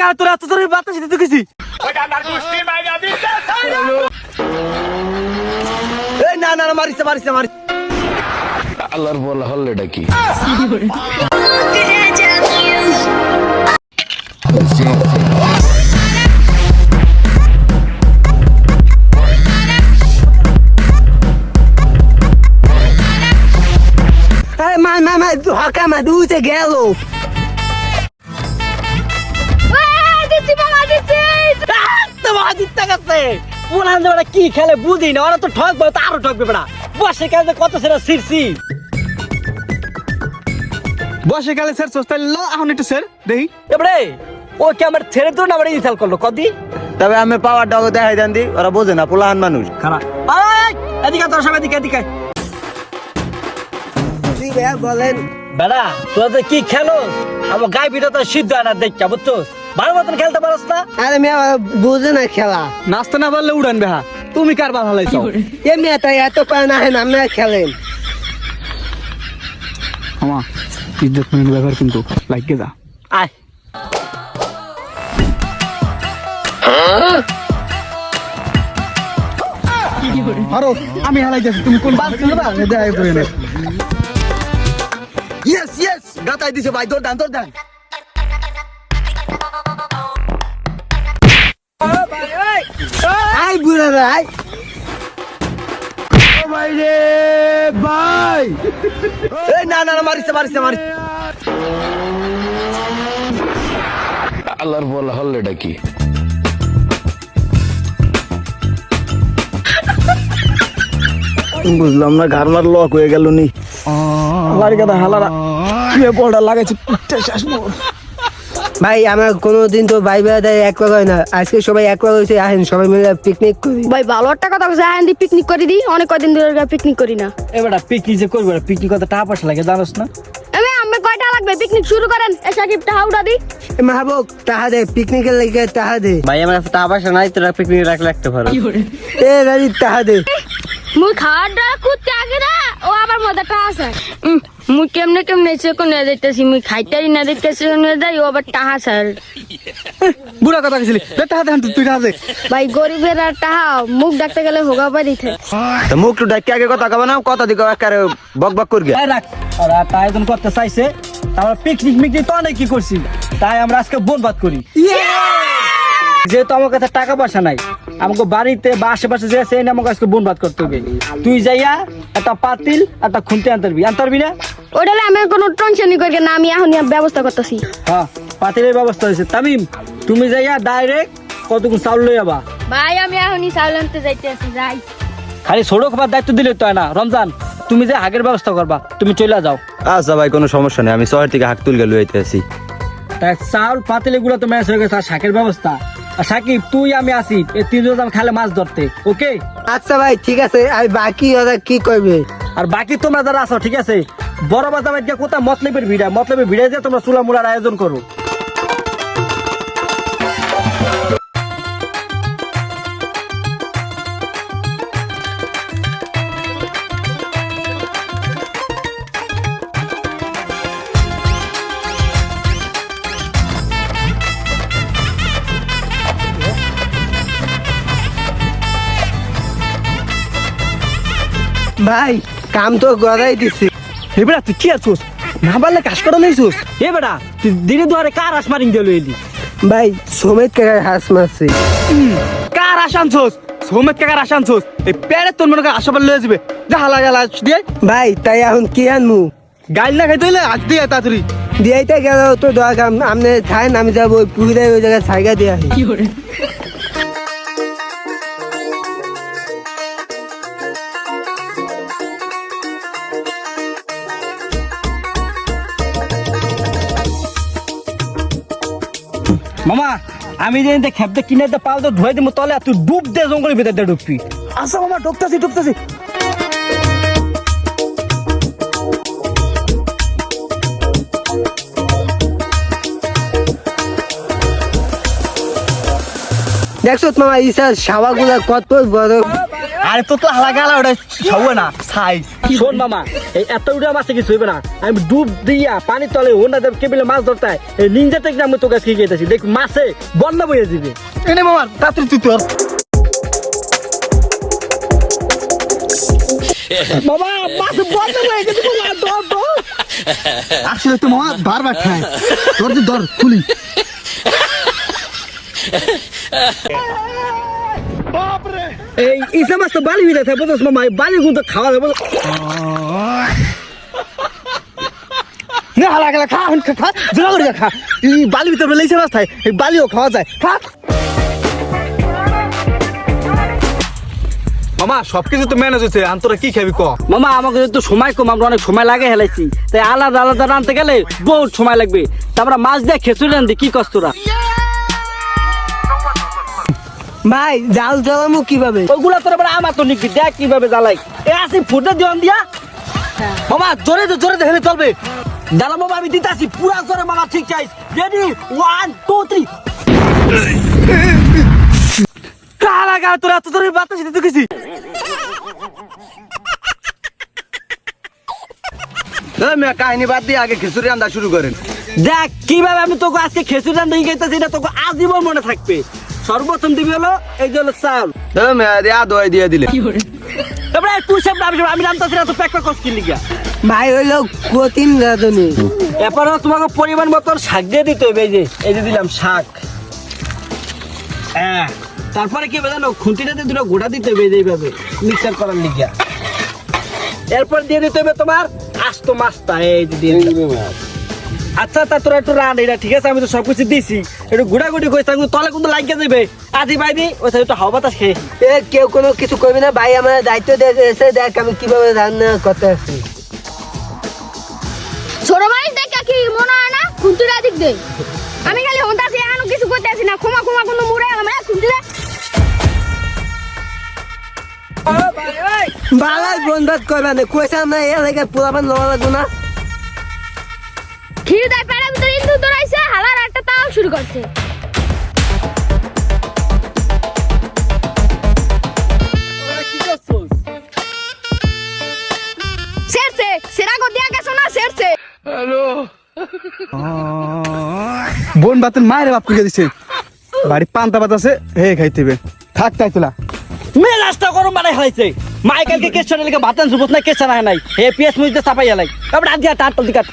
জায়গা তোর এত তোর বাতাস দিতে গেছি এই না না মারিস না, মারিস আল্লাহর বলা হল্লেটা কি মা মা মা হকা মা দুতে গেল। গেছে। ওরা কি খেলে বুঝি না ওরা তো ঠকবে তো আরও ঠকবে বেড়া বসে খেলতে কত সেরা সিরসি। বসে গেলে স্যার সস্তায় ল এখন একটু স্যার দেখি। এবারে ও কি আমার ছেড়ে তো না আমার ইনসাল করল? কদি তবে আমি পাওয়ার ডগ দেখাই দেন দি ওরা বোঝে না পোলাহান মানুষ। খারাপ। এদিকে তোর সব এদিকে এদিকে বলেন। বেড়া তোরা যে কি খেলো? আমার গায়ে ভিডিও তো সিদ্ধ আনার দেখা বুঝছ? ভালো মতন খেলতে পারস না? আরে মেয়া বুঝে না খেলা। নাচতে না পারলে উড়ান বেহা। তুমি কার বাল হালাইছো এ মেয়া তাই এত পারে না হেন আমরা খেলেন। আমা ইজ্জত মানে ব্যবহার কিন্তু লাগে যা। আয়। আরও আমি হালাইতেছি তুমি কোন বাল খেলবা দেখাই করে ইয়েস ইয়েস গাতাই দিছে ভাই দৌড় দান দৌড় দান। আই বুড়া ভাই ভাই রে ভাই। এই না না মারিস না, মারিস আল্লাহর বলা হল্লেটা কি বুঝলাম না ঘর মার লক হয়ে গেল নি। আমার কথা হালারা শুয়ে পড়া লাগাইছি শেষ ভাই আমার কোনোদিন তো ভাই ভাই দেয় এক হয় না। আজকে সবাই এক হয়েছে আহেন সবাই মিলে পিকনিক করি। ভাই ভালো একটা কথা বলছে আইন পিকনিক করে দিই অনেক কদিন ধরে পিকনিক করি না। এবারে পিকনিক যে করব পিকনিক কত টাকা পয়সা লাগে জানোস না? আমি আমি কয়টা লাগবে? পিকনিক শুরু করেন এ সাকিব টাহাউডা দি মাহবুব তাহা দে পিকনিকের লেগে তাহা দে। ভাই আমার টাকা পয়সা নাই তোরা পিকনিক রাখলে রাখতে পারো এ রাজি তাহা দে। মুই খাওয়ার ডা কুত্তে আগে না ও আবার মজাটা আছে। মুই কেমনে কেমনে সে কোন দিতেছি মুই খাইতারি না দিতেছি না যাই ও আবার টাহা স্যার বুড়া কথা কইছিলি বেটা হাতে হাতে তুই হাতে ভাই গরিবের আর টাহা মুখ ডাকতে গেলে হোগা পারি তো মুখ টু ডাকি আগে কথা কবে না কথা দিকে একারে বক বক করবে। তাই রাখ তা আয়োজন করতে চাইছে তারপর পিকনিক মিকনিক তো অনেক কি করছি তাই আমরা আজকে বরবাদ করি। যেহেতু আমার কাছে টাকা পয়সা নাই আমাকে বাড়িতে বা আশেপাশে যে আছে এনে আমাকে আজকে বনবাদ করতে হবে। তুই যাইয়া একটা পাতিল একটা খুনতে আনতে পারবি। আনতে পারবি না? ওটালে আমি কোনো টেনশনই করি না আমি এখন ব্যবস্থা করতেছি। হ্যাঁ পাতিলের ব্যবস্থা হয়েছে। তামিম তুমি যাইয়া ডাইরেক্ট কতক্ষণ চাউল লই যাবা ভাই আমি এখনই চাউল আনতে যাইতেছি যাই। খালি ছোট খাবার দায়িত্ব দিলে তো না। রমজান তুমি যে আগের ব্যবস্থা করবা তুমি চলে যাও। আচ্ছা ভাই কোনো সমস্যা নেই। আমি শহর থেকে হাক তুল গেল আইতেছি। তাই চাউল পাতিল এগুলো তো ম্যাচ হয়ে গেছে আর শাকের ব্যবস্থা? সাকিব তুই আমি আসি এই তিনজন আমি খালে মাছ ধরতে ওকে আচ্ছা ভাই ঠিক আছে। আর বাকি ওরা কি করবে? আর বাকি তোমরা যারা আছো ঠিক আছে? বড় বাজার কোথায়? মতলবের ভিড়া মতলবের ভিড়ে যে তোমরা চুলা মুলার আয়োজন করো। ভাই কাম তো গড়াই দিছি। হে বেটা তুই কি আছোস? না পারলে কাজ করা নেইছোস এ বেটা তুই দিনে দুয়ারে কার আস মারিং দিয়ে লইলি? ভাই সমেত কাকার হাঁস মারছি? কার আসানছোস সোমেত কাকার আসানছোস এই পেড়ে তোর মনে কর আশাবার লয়ে যাবে। যা হালা গেলা দিয়ে। ভাই তাই এখন কি আনমু? গাইল না খাইতে হইলে আজ দিয়ে তাড়াতাড়ি। দিয়াইতে গেল তো দরকার আপনি থাকেন আমি যাব ওই পুকুরে ওই জায়গায় ছাইগা দিয়ে। আসি মামা আমি যে এতে খেপতে কিনে দে পাল তো ধুয়ে দিব তলে তুই ডুব দে জঙ্গলের ভিতর দে ডুববি আচ্ছা মামা ডুবতেছি ডুবতেছি দেখছ মামা ইসার সাবাগুলা কত বড় আরে তো তো হালা গেলা ওটা সব না সাইজ শোন মামা এই এত উঠে মাছে কিছু হইবে না। আমি ডুব দিয়া পানি তলে ওনা দেব কেবিলে মাছ ধরতে এই নিনজা টেকনিক আমি তোকে আজকে গিয়েছি দেখ মাছে বন্যা বইয়ে দিবে। এনে মামা তাড়াতাড়ি তুই তোর। বাবা মাছ বন্যা বইয়ে গেছে বাবা ধর ধর। আসলে তো মামা বারবার খায়। তোর যে ধর খুলি। এই ইসা মাছ তো বালি হয়ে থাকে বুঝছ মামা বালি কিন্তু খাওয়া যাবে। নে হালা গেলা খা খা জোড়া করে খা। এই বালি ভিতরে মাছ থাকে এই বালিও খাওয়া যায় খা। মামা সবকিছু তো ম্যানেজ হচ্ছে আন্তরা কি খাবি ক? মামা আমাকে তো সময় কম আমরা অনেক সময় লাগে হেলাইছি। তাই আলাদা আলাদা রানতে গেলে বহুত সময় লাগবে। তারপরে মাছ দিয়ে খেচুড়ি রান্ধি কি কষ্টরা ভাই জাল জ্বালামু কীভাবে? ওইগুলা তোর আবার আমার তো নিকি দেখ কীভাবে জ্বালাই। এ আসি ফুটে দিওন দিয়া মামা জোরে তো জোরে দেখলে চলবে। দাঁড়া বাবা আমি দিতে আসি পুরা করে মামা ঠিক চাইছ রেডি ওয়ান টু থ্রি কালা গা তোর এত জোরে বাতাস দিতে গেছি? কাহিনী বাদ দিয়ে আগে খিচুড়ি রান্না শুরু করেন। দেখ কীভাবে আমি তোকে আজকে খেচুড়ি রান্ধি গেতেছি এটা তোকে আজীবন মনে থাকবে। সর্বপ্রথম দিবি হলো এই যে হলো দোয়াই দিয়ে দিলে। এবারে তুই সব আমি আমি রান্তাছি না তো প্যাক প্যাক করছি লিগা। ভাই হইল কঠিন রাঁধুনি এরপর তোমাকে পরিমাণ মতন শাক দিয়ে দিতে হবে এই যে এই যে দিলাম শাক। হ্যাঁ তারপরে কি জানো খুঁটিটাতে দুটো গোটা দিতে হবে এইভাবে মিক্সার করার লিগা। এরপর দিয়ে দিতে হবে তোমার আস্ত মাছটা এই যে দিয়ে দিলাম। আচ্ছা তা তোরা একটু রান এটা ঠিক আছে আমি তো সবকিছু দিছি। একটু গুড়াগুড়ি করে থাকব তলে কিন্তু লাগিয়ে দেবে। আজি বাইদি ওই একটু হাওয়া বাতাস খেয়ে এ কেউ কোনো কিছু করবে না ভাই আমার দায়িত্ব দিয়ে এসে দেখ আমি কীভাবে রান্না করতে আসি ছোট মানুষ দেখে কি মনে হয় না খুন্তুরা দিক দে। আমি খালি হন্তাছি আনো কিছু করতে আসি না ক্ষমা ক্ষমা কোনো মুড়ে আমরা খুন্তুরা বালাই বনবাদ করবে না কইছে আমরা এ লাগে পোলাপান লওয়া লাগবো না। খির দেয় পেড়ে ভিতরে ইন্দু দৌড়াইছে হালার একটা তাও শুরু করছে। সেরা গেছো না বোন বাতের মায়ের বাপ করে দিছে বাড়ি পান্তা আছে হে খাইতে হবে। থাক তাই তোলা। মেলাজটা গরম বানাই ফেলাইছে মাইকেলকে কেস চলে লিখে বাতান সুবত না কেস নাই নাই হে পিএস মুজতে চাপাই এলাই তারপরে আজ দিয়া টাট দিকাট